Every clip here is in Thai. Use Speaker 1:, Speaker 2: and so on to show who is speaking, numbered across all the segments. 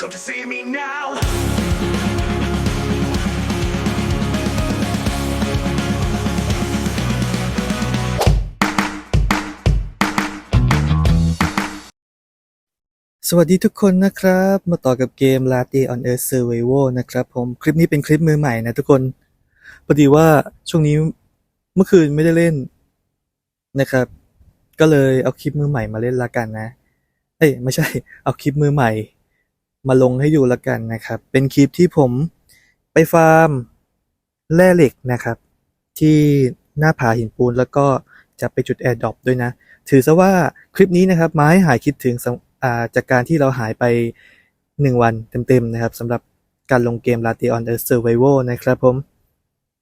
Speaker 1: Come to see me now.
Speaker 2: สวัสดีทุกคนนะครับ มาต่อกับเกม Latte on Earth Survival นะครับผม คลิปนี้เป็นคลิปมือใหม่นะทุกคน พอดีว่าช่วงนี้เมื่อคืนไม่ได้เล่นนะครับ ก็เลยเอาคลิปมือใหม่มาเล่นละกันนะ เอ้ยไม่ใช่ เอาคลิปมือใหม่ มาลงให้ดูละกันนะครับ เป็นคลิปที่ผมไปฟาร์มแร่เหล็กนะครับ ที่หน้าผาหินปูนแล้วก็จะไปจุดแอร์ดรอปด้วยนะ ถือซะว่าคลิปนี้นะครับมาให้หายคิดถึงาจากการที่เราหายไป 1 วันเต็มๆนะครับสำหรับการลงเกม Latte on Earth Survival นะครับผม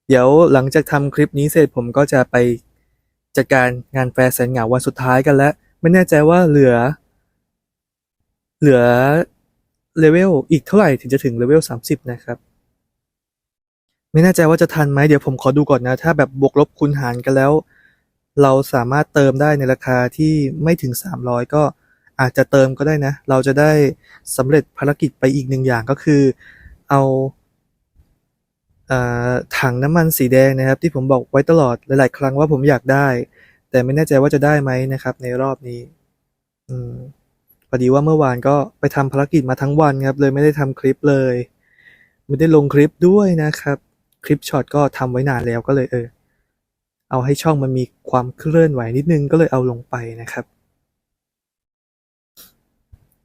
Speaker 2: เดี๋ยวหลังจากทำคลิปนี้เสร็จผมก็จะไปจัดการงานแฟร์แสนเหงาวันสุดท้ายกันแล้ว ไม่แน่ใจว่าเหลือ เหลือ เลเวลอีกเท่าไหร่ถึงจะถึงเลเวล30 นะครับ ไม่แน่ใจว่าจะทันไหมเดี๋ยวผมขอดูก่อนนะ ถ้าแบบบวกลบคูณหารกันแล้ว เราสามารถเติมได้ในราคาที่ไม่ถึง 300 ก็อาจจะเติมก็ได้นะ เราจะได้สำเร็จภารกิจไปอีกหนึ่งอย่างก็คือเอาถังน้ำมันสีแดงนะครับ ที่ผมบอกไว้ตลอดหลาย ๆ ครั้งว่าผมอยากได้ แต่ไม่แน่ใจว่าจะได้ไหมนะครับ ในรอบนี้ อืม พอดีว่าเมื่อวานก็ไปทำภารกิจมาทั้งวันครับ เลยไม่ได้ทำคลิปเลย ไม่ได้ลงคลิปด้วยนะครับ คลิปช็อตก็ทำไว้นานแล้วก็เลยเออ เอาให้ช่องมันมีความเคลื่อนไหวนิดนึงก็เลยเอาลงไปนะครับ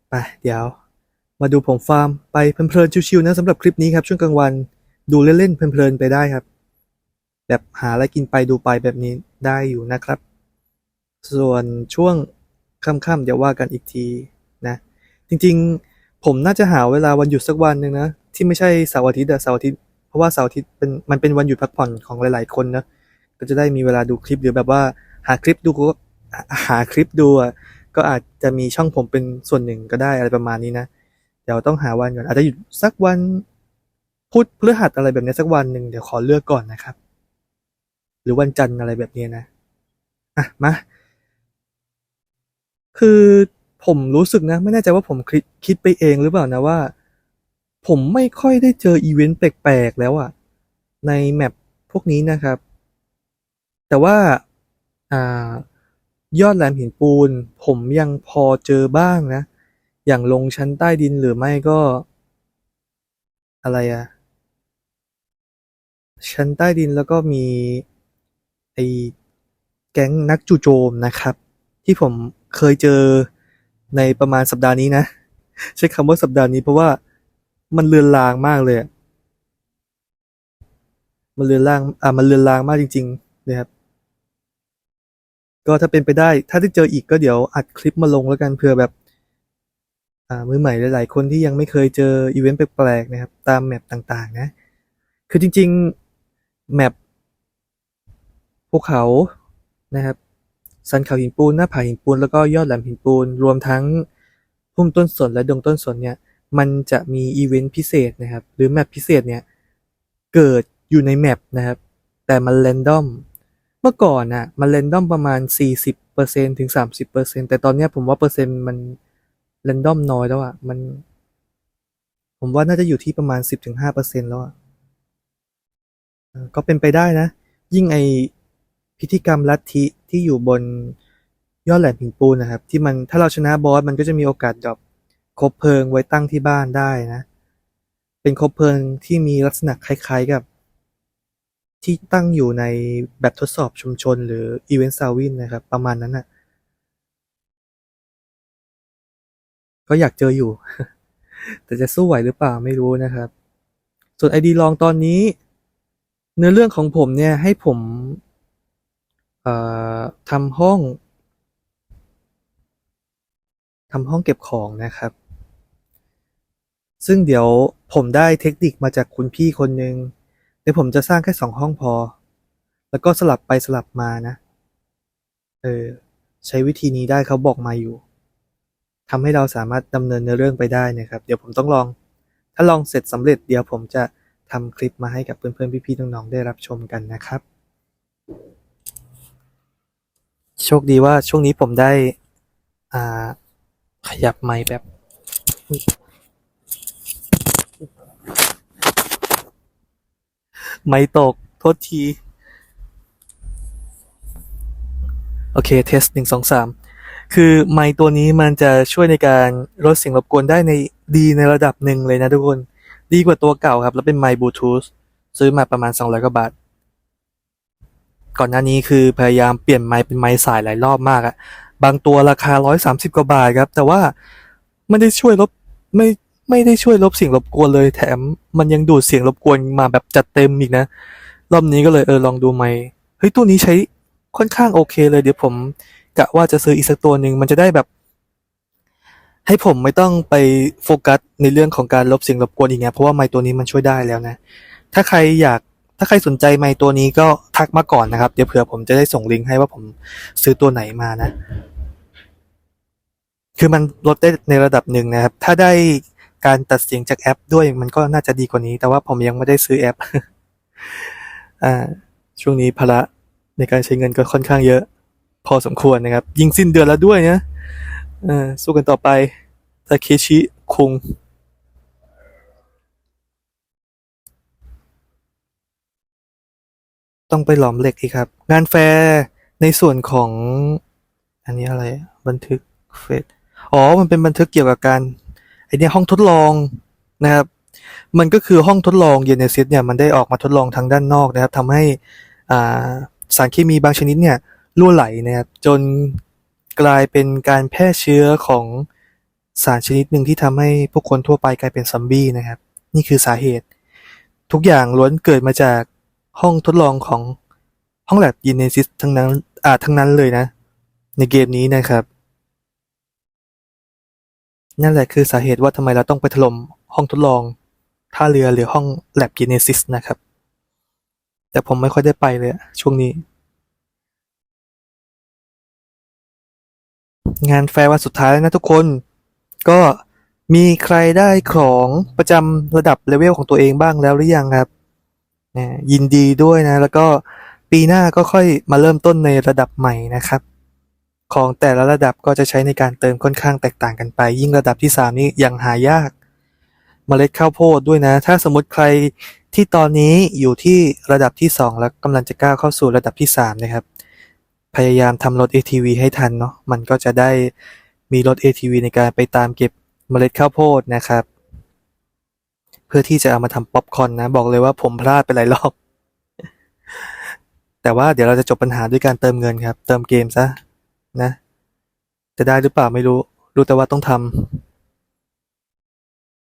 Speaker 2: ไปเดี๋ยว มาดูผมฟาร์มไปเพลินๆชิวๆนะสำหรับคลิปนี้ครับช่วงกลางวันดูเล่นๆเพลินๆไปได้ครับ แบบหาอะไรกินไปดูไปแบบนี้ได้อยู่นะครับ ส่วนช่วง ค่ำๆเดี๋ยวว่ากันอีกทีนะจริงๆ ผมน่าจะหาเวลาวันหยุดสักวันหนึ่งนะที่ไม่ใช่เสาร์อาทิตย์เสาร์อาทิตย์เพราะว่าเสาร์อาทิตย์เป็นมันเป็นวันหยุดพักผ่อนของหลาย ๆ คนนะก็จะได้มีเวลาดูคลิปหรือแบบว่าหาคลิปดูก็หาคลิปดูก็อาจจะมีช่องผมเป็นส่วนหนึ่งก็ได้อะไรประมาณนี้นะเดี๋ยวต้องหาวันก่อนอาจจะหยุดสักวันพุธพฤหัสอะไรแบบนี้สักวันหนึ่งเดี๋ยวขอเลือกก่อนนะครับ หรือวันจันทร์อะไรแบบนี้นะอะมา คือผมรู้สึกนะ ไม่แน่ใจว่าผมคิดคิดไปเองหรือเปล่านะว่า ผมไม่ค่อยได้เจออีเวนต์แปลกๆแล้วอะในแมปพวกนี้นะครับ แต่ว่าอ่ายอดแหลมหินปูน ผมยังพอเจอบ้างนะ อย่างลงชั้นใต้ดินหรือไม่ก็ อะไรอะชั้นใต้ดินแล้วก็มีไอ้แก๊งนักจู่โจมนะครับ ที่ผม เคยเจอในประมาณสัปดาห์นี้นะ ใช้คำว่าสัปดาห์นี้เพราะว่ามันเลือนลางมากเลย มันเลือนลาง อ่ามันเลือนลางมากจริงๆนะครับ ก็ถ้าเป็นไปได้ ถ้าได้เจออีกก็เดี๋ยวอัดคลิปมาลงแล้วกันเผื่อแบบ อ่า มือใหม่หลายๆ คนที่ยังไม่เคยเจออีเวนต์แปลกๆนะครับ ตามแมปต่างๆ นะ คือจริงๆ แมปภูเขานะครับ สันเขาหินปูนหน้าผาหินปูนแล้วก็ยอดแหลมหินปูน รวมทั้งพุ่มต้นสนและดงต้นสนเนี่ยมันจะมีอีเวนต์พิเศษนะครับ หรือแมปพิเศษเนี่ยเกิดอยู่ในแมปนะครับ แต่มันแรนดอมเมื่อก่อนนะมันแรนดอมประมาณ 40%ถึง 30%แต่ตอนนี้ผมว่าเปอร์เซ็นต์มันแรนดอมน้อยแล้วอะมัน ผมว่าน่าจะอยู่ที่ประมาณ 10-5%แล้วอะก็เป็นไปได้นะ ยิ่งไอ พิธีกรรมลัทธิที่อยู่บนยอดแหลมหินปูนนะครับ ที่มันถ้าเราชนะบอสมันก็จะมีโอกาสดรอปคบเพลิงไว้ตั้งที่บ้านได้นะ เป็นคบเพลิงที่มีลักษณะคล้ายๆกับ ที่ตั้งอยู่ในแบบทดสอบชุมชน หรืออีเวนต์ซาวินนะครับ ประมาณนั้นน่ะก็อยากเจออยู่ แต่จะสู้ไหวหรือเปล่าไม่รู้นะครับ ส่วนไอดีลองตอนนี้ เนื้อเรื่องของผมเนี่ยให้ผม เอ่อ ทำห้อง ทำห้องเก็บของนะครับ ซึ่งเดี๋ยวผมได้เทคนิคมาจากคุณพี่คนหนึ่งเดี๋ยวผมจะสร้างแค่สองห้องพอ แล้วก็สลับไปสลับมานะ เออ ใช้วิธีนี้ได้เขาบอกมาอยู่ทำให้เราสามารถดำเนินเนื้อเรื่องไปได้นะครับ เดี๋ยวผมต้องลอง ถ้าลองเสร็จสำเร็จเดี๋ยวผมจะทำคลิปมาให้กับเพื่อนๆ พี่ๆ น้องๆ ได้รับชมกันนะครับ โชคดีว่าช่วงนี้ผมได้อ่าขยับไม้แบบไม่ตก โทษที โอเค เทสหนึ่งสองสามคือไม้ตัวนี้มันจะช่วยในการลดเสียงรบกวนได้ในดีในระดับหนึ่งเลยนะทุกคน ดีกว่าตัวเก่าครับ แล้วเป็นไม้บลูทูธซื้อมาประมาณ 200 กว่าบาท ก่อนหน้านี้คือพยายามเปลี่ยนไมค์เป็นไมค์สายหลายรอบมากอะบางตัวราคา 130 กว่าบาทครับ แต่ว่าไม่ได้ช่วยลบไม่ไม่ได้ช่วยลบเสียงรบกวนเลยแถมมันยังดูดเสียงรบกวนมาแบบจัดเต็มอีกนะ รอบนี้ก็เลยเออลองดูไมค์เฮ้ยตัวนี้ใช้ค่อนข้างโอเคเลยเดี๋ยวผมกะว่าจะซื้ออีกสักตัวหนึ่งมันจะได้แบบ ให้ผมไม่ต้องไปโฟกัสในเรื่องของการลบเสียงรบกวนอีกไงเพราะว่าไมค์ตัวนี้มันช่วยได้แล้วนะ ถ้าใครอยาก ถ้าใครสนใจไมค์ตัวนี้ก็ทักมาก่อนนะครับ เดี๋ยวเผื่อผมจะได้ส่งลิงก์ให้ว่าผมซื้อตัวไหนมานะ คือมันลดได้ในระดับหนึ่งนะครับ ถ้าได้การตัดเสียงจากแอปด้วยมันก็น่าจะดีกว่านี้ แต่ว่าผมยังไม่ได้ซื้อแอป อ่า ช่วงนี้ภาระในการใช้เงินก็ค่อนข้างเยอะ พอสมควรนะครับ ยิงสิ้นเดือนแล้วด้วยนะ เออสู้กันต่อไปทาเคชิคุง ต้องไปหลอมเหล็กอีกครับ งานแฟร์ในส่วนของ อันนี้อะไร บันทึกเฟสอ๋อ มันเป็นบันทึกเกี่ยวกับการไอเนี่ยห้องทดลองนะครับ มันก็คือห้องทดลองเยเนซิสเนี่ยมันได้ออกมาทดลองทางด้านนอกนะครับทำให้อ่าสารเคมีบางชนิดเนี่ยรั่วไหลนะครับจนกลายเป็นการแพร่เชื้อของสารชนิดหนึ่งที่ทำให้ผู้คนทั่วไปกลายเป็นซอมบี้นะครับ นี่คือสาเหตุ ทุกอย่างล้วนเกิดมาจาก ห้องทดลองของห้องแลบยีเนซิสทั้งนั้นอ่าทั้งนั้นเลยนะ ในเกมนี้นะครับ นั่นแหละคือสาเหตุว่าทำไมเราต้องไปถล่มห้องทดลองท่าเรือหรือห้องแลบยีเนซิสนะครับ แต่ผมไม่ค่อยได้ไปเลยช่วงนี้ งานแฟร์วันสุดท้ายแล้วนะทุกคน ก็มีใครได้ของประจำระดับเลเวลของตัวเองบ้างแล้วหรือยังครับ นะยินดีด้วยนะ แล้วก็ปีหน้าก็ค่อยมาเริ่มต้นในระดับใหม่นะครับ ของแต่ละระดับก็จะใช้ในการเติมค่อนข้างแตกต่างกันไป ยิ่งระดับที่ 3 นี่ยังหายากเมล็ดข้าวโพดด้วยนะ ถ้าสมมติใครที่ตอนนี้อยู่ที่ระดับที่ 2 แล้วกำลังจะก้าวเข้าสู่ระดับที่ 3 นะครับ พยายามทำรถ ATV ให้ทันเนาะมันก็จะได้มีรถ ATV ในการไปตามเก็บเมล็ดข้าวโพดนะครับ พื่อที่จะเอามาทำป๊อปคอร์นนะ บอกเลยว่าผมพลาดไปหลายรอบ แต่ว่าเดี๋ยวเราจะจบปัญหาด้วยการเติมเงินครับ เติมเกมซะนะ จะได้หรือเปล่าไม่รู้ รู้แต่ว่าต้องทำ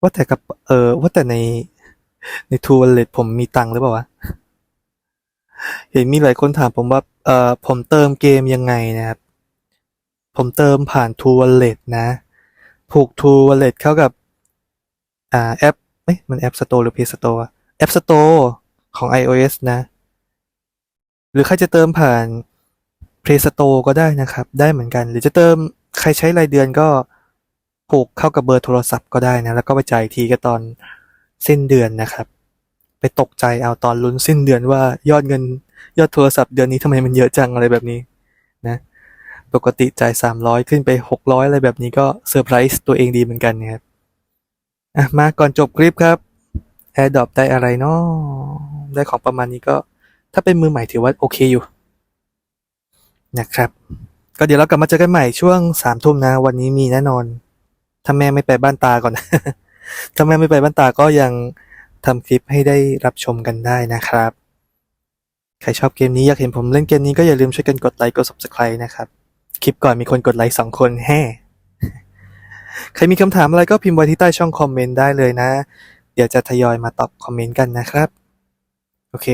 Speaker 2: ว่าแต่กับเออว่าแต่ในในทูว l ล e t ผมมีตังค์หรือเปล่าวะ เห็นมีหลายคนถามผมว่าเออผมเติมเกมยังไงนะครับ ผมเติมผ่าน True Wallet นะ ผูก True Wallet เข้ากับอ่าแอป เอ้ยมันแอป Store หรือ Play Store แอป Store ของ iOS นะ หรือใครจะเติมผ่าน Play Store ก็ได้นะครับ ได้เหมือนกัน หรือจะเติมใครใช้รายเดือนก็ผูกเข้ากับเบอร์โทรศัพท์ก็ได้นะ แล้วก็ไปจ่ายทีก็ตอนสิ้นเดือนนะครับ ไปตกใจเอาตอนลุ้นสิ้นเดือนว่ายอดเงินยอดโทรศัพท์เดือนนี้ทำไมมันเยอะจังอะไรแบบนี้นะ ปกติจ่ายสามร้อยขึ้นไปหกร้อยอะไรแบบนี้ก็เซอร์ไพรส์ตัวเองดีเหมือนกันนะครับ อะมาก่อนจบคลิปครับ AirDrop ได้อะไรเนาะได้ของประมาณนี้ก็ ถ้าเป็นมือใหม่ถือว่าโอเคอยู่นะครับ ก็เดี๋ยวเรากลับมาเจอกันใหม่ช่วงสามทุ่มนะ วันนี้มีแน่นอน ถ้าแม่ไม่ไปบ้านตาก่อน ถ้าแม่ไม่ไปบ้านตาก็ยังทำคลิปให้ได้รับชมกันได้นะครับ ใครชอบเกมนี้อยากเห็นผมเล่นเกมนี้ก็อย่าลืมช่วยกันกดไลค์กด subscribe นะครับ คลิปก่อนมีคนกดไลค์สองคนแฮ่ ใครมีคำถามอะไรก็พิมพ์ไว้ที่ใต้ช่องคอมเมนต์ได้เลยนะ เดี๋ยวจะทยอยมาตอบคอมเมนต์กันนะครับ โอเค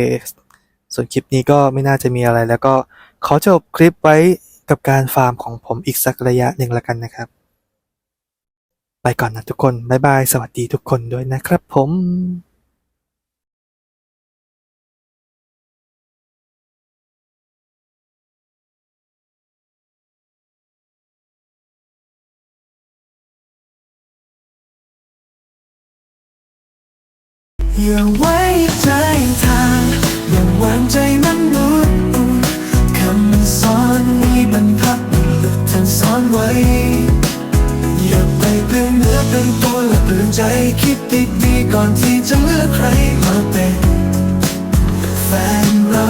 Speaker 2: ส่วนคลิปนี้ก็ไม่น่าจะมีอะไรแล้วก็ขอจบคลิปไว้กับการฟาร์มของผมอีกสักระยะหนึ่งละกันนะครับ ไปก่อนนะทุกคน บ๊ายบาย สวัสดีทุกคนด้วยนะครับผม
Speaker 1: อย่าไว้ใจทางอย่าวางใจมันรุนคำสอนนี้บรรพับลึกท่านสอนไว้ อย่าไปเปลี่ยนเนื้อเป็นตัวและเปลือยใจคิดดีดีก่อนที่จะเลือกใครมาเป็นแฟนเรา